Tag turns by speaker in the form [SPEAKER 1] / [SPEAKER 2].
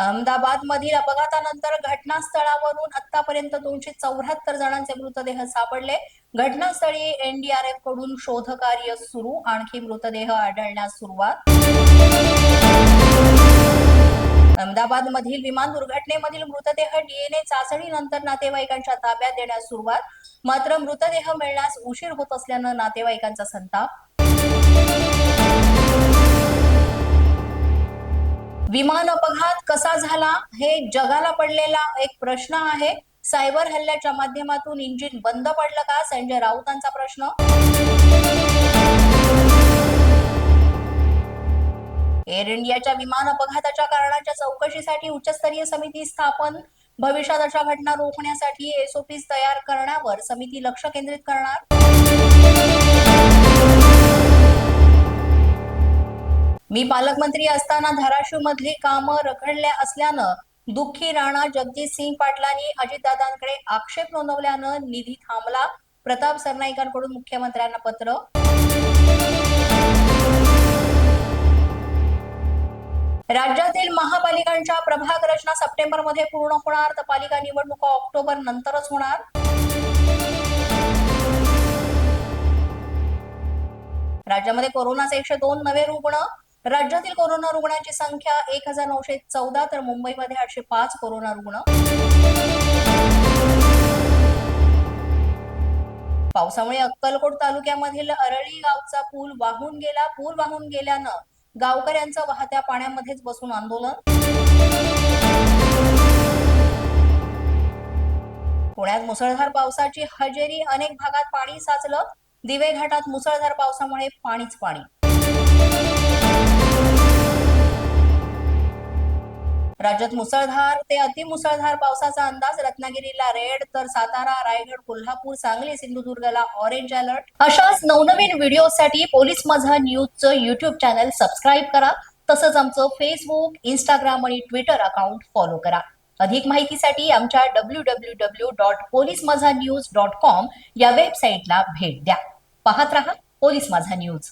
[SPEAKER 1] अहमदाबाद मधील अपघातानंतर घटनास्थळावरून आतापर्यंत दोनशे चौऱ्याहत्तर जणांचे मृतदेह सापडले. घटनास्थळी एनडीआरएफकडून शोधकार्य सुरू. आणखी मृतदेह आढळण्यास सुरुवात. अहमदाबाद मधील विमान दुर्घटनेमधील मृतदेह डीएनए चाचणीनंतर नातेवाईकांच्या ताब्यात देण्यास सुरुवात. मात्र मृतदेह मिळण्यास उशीर होत असल्यानं नातेवाईकांचा संताप. विमान अपघात कसा झाला हे जगाला पडलेला एक प्रश्न आहे. सायबर हल्ल्याच्या माध्यमातून इंजिन बंद पडलं का? संजय राऊतांचा प्रश्न. एअर इंडियाच्या विमान अपघाताच्या कारणाच्या चौकशीसाठी उच्चस्तरीय समिती स्थापन. भविष्यात अशा घटना रोखण्यासाठी एसओपी तयार करण्यावर समिती लक्ष केंद्रित करणार. मी पालकमंत्री असताना धाराशिव मधली कामं रखडल्या असल्यानं दुःखी राणा जगजित सिंग पाटलांनी अजितदादांकडे आक्षेप नोंदवल्यानं निधी थांबला. प्रताप सरनाईकांकडून मुख्यमंत्र्यांना पत्र. राज्यातील महापालिकांच्या प्रभाग रचना सप्टेंबरमध्ये पूर्ण होणार. तर पालिका निवडणुका ऑक्टोबर नंतरच होणार. राज्यामध्ये कोरोनाचे एकशे दोन नवे रुग्ण राज्यातील कोरोना रुग्णांची संख्या एक हजार नऊशे चौदा तर मुंबईमध्ये आठशे पाच कोरोना रुग्ण. पावसामुळे अक्कलकोट तालुक्यामधील अरळी गावचा पूल वाहून गेला. पूल वाहून गेल्यानं गावकऱ्यांचं वाहत्या पाण्यामध्येच बसून आंदोलन. पुण्यात मुसळधार पावसाची हजेरी अनेक भागात पाणी साचलं. दिवे घाटात मुसळधार पावसामुळे पाणीच पाणी. राज्यात मुसळधार ते अतिमुसळधार पावसाचा अंदाज. रत्नागिरीला रेड तर सातारा रायगड कोल्हापूर सांगली सिंधुदुर्गला ऑरेंज अलर्ट अशाच नवनवीन व्हिडिओसाठी पोलीस माझा न्यूजचं युट्यूब चॅनल सबस्क्राईब करा. तसंच आमचं फेसबुक इंस्टाग्राम आणि ट्विटर अकाउंट फॉलो करा. अधिक माहितीसाठी आमच्या W W W dot police Majha news dot com या वेबसाईटला भेट द्या. पाहत रहा पोलीस माझा न्यूज.